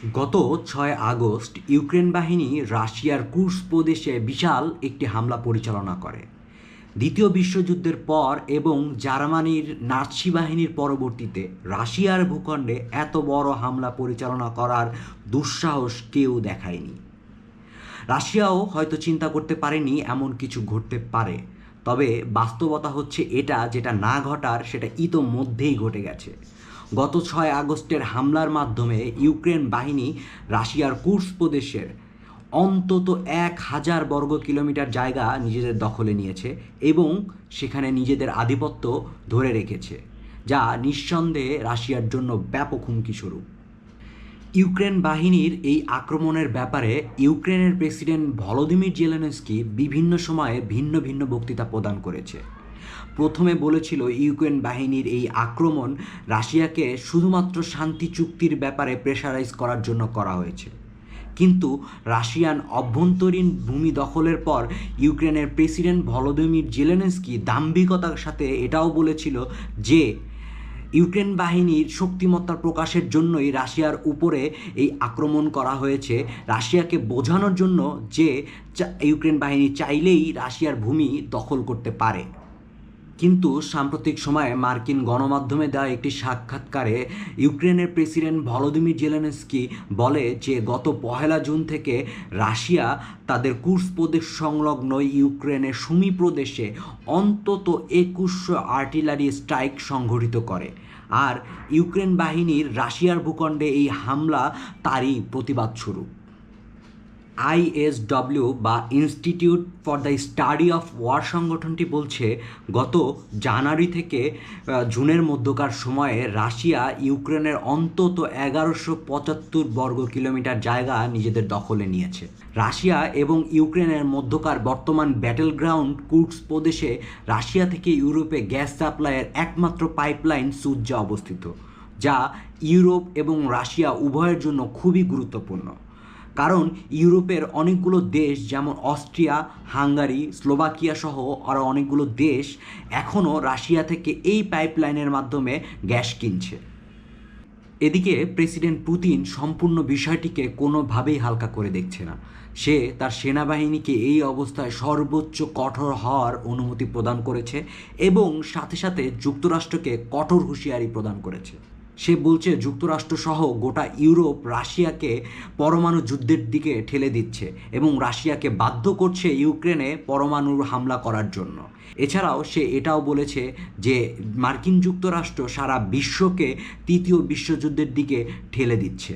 গত ছয় August Ukraine বাহিনী রাশিয়ার কুর্স প্রদেশে বিশাল একটি হামলা পরিচালনা করে। দ্বিতীয় বিশ্বযুদ্ধের পর এবং জার্মানির নাৎসি বাহিনীর পরবর্তীতে রাশিয়ার ভূখণ্ডে এত বড় হামলা পরিচালনা করার দুঃসাহস কেউ দেখায়নি। রাশিয়াও হয়তো চিন্তা করতে পারেনি এমন কিছু ঘটতে পারে, তবে বাস্তবতা হচ্ছে এটা যেটা না ঘটার সেটা ইতোমধ্যেই ঘটে গেছে। গত ছয় আগস্টের হামলার মাধ্যমে ইউক্রেন বাহিনী রাশিয়ার কুর্স প্রদেশের অন্তত এক হাজার বর্গ কিলোমিটার জায়গা নিজেদের দখলে নিয়েছে এবং সেখানে নিজেদের আধিপত্য ধরে রেখেছে, যা নিঃসন্দেহে রাশিয়ার জন্য ব্যাপক হুমকি স্বরূপ। ইউক্রেন বাহিনীর এই আক্রমণের ব্যাপারে ইউক্রেনের প্রেসিডেন্ট ভলোদিমির জেলেনস্কি বিভিন্ন সময়ে ভিন্ন ভিন্ন বক্তৃতা প্রদান করেছে। প্রথমে বলেছিল ইউক্রেন বাহিনীর এই আক্রমণ রাশিয়াকে শুধুমাত্র শান্তি চুক্তির ব্যাপারে প্রেশারাইজ করার জন্য করা হয়েছে কিন্তু রাশিয়ান অভ্যন্তরীণ ভূমি দখলের পর ইউক্রেনের প্রেসিডেন্ট ভলোদিমির জেলেনস্কি দাম্ভিকতার সাথে এটাও বলেছিল যে, ইউক্রেন বাহিনীর শক্তিমত্তা প্রকাশের জন্যই রাশিয়ার উপরে এই আক্রমণ করা হয়েছে। রাশিয়াকে বোঝানোর জন্য যে ইউক্রেন বাহিনী চাইলেই রাশিয়ার ভূমি দখল করতে পারে। কিন্তু সাম্প্রতিক সময়ে মার্কিন গণমাধ্যমে দেওয়া একটি সাক্ষাৎকারে ইউক্রেনের প্রেসিডেন্ট ভলোদিমির জেলেনস্কি বলে যে গত পহেলা জুন থেকে রাশিয়া তাদের কুর্স প্রদেশ সংলগ্ন ইউক্রেনের সুমি প্রদেশে অন্তত একুশশো আর্টিলারি স্ট্রাইক সংঘটিত করে। আর ইউক্রেন বাহিনীর রাশিয়ার ভূখণ্ডে এই হামলা তারই প্রতিবাদ স্বরূপ আইএসডব্লিউ বা institute for the study of war সংগঠনটি বলছে, গত জানুয়ারি থেকে জুনের মধ্যকার সময়ে রাশিয়া ইউক্রেনের অন্তত এগারোশো পঁচাত্তর বর্গ কিলোমিটার জায়গা নিজেদের দখলে নিয়েছে। রাশিয়া এবং ইউক্রেনের মধ্যকার বর্তমান ব্যাটেল গ্রাউন্ড কুর্স প্রদেশে রাশিয়া থেকে ইউরোপে গ্যাস সাপ্লাইয়ের একমাত্র পাইপলাইন সুজ্জা অবস্থিত, যা ইউরোপ এবং রাশিয়া উভয়ের জন্য খুবই গুরুত্বপূর্ণ। কারণ ইউরোপের অনেকগুলো দেশ, যেমন অস্ট্রিয়া, হাঙ্গারি, স্লোভাকিয়া সহ আরও অনেকগুলো দেশ এখনও রাশিয়া থেকে এই পাইপলাইনের মাধ্যমে গ্যাস কিনছে। এদিকে প্রেসিডেন্ট পুতিন সম্পূর্ণ বিষয়টিকে কোনোভাবেই হালকা করে দেখছে না। সে তার সেনাবাহিনীকে এই অবস্থায় সর্বোচ্চ কঠোর হওয়ার অনুমতি প্রদান করেছে এবং সাথে সাথে যুক্তরাষ্ট্রকে কঠোর হুঁশিয়ারি প্রদান করেছে। সে বলছে যুক্তরাষ্ট্র সহ গোটা ইউরোপ রাশিয়াকে পরমাণু যুদ্ধের দিকে ঠেলে দিচ্ছে এবং রাশিয়াকে বাধ্য করছে ইউক্রেনে পরমাণুর হামলা করার জন্য। এছাড়াও সে এটাও বলেছে যে মার্কিন যুক্তরাষ্ট্র সারা বিশ্বকে তৃতীয় বিশ্বযুদ্ধের দিকে ঠেলে দিচ্ছে।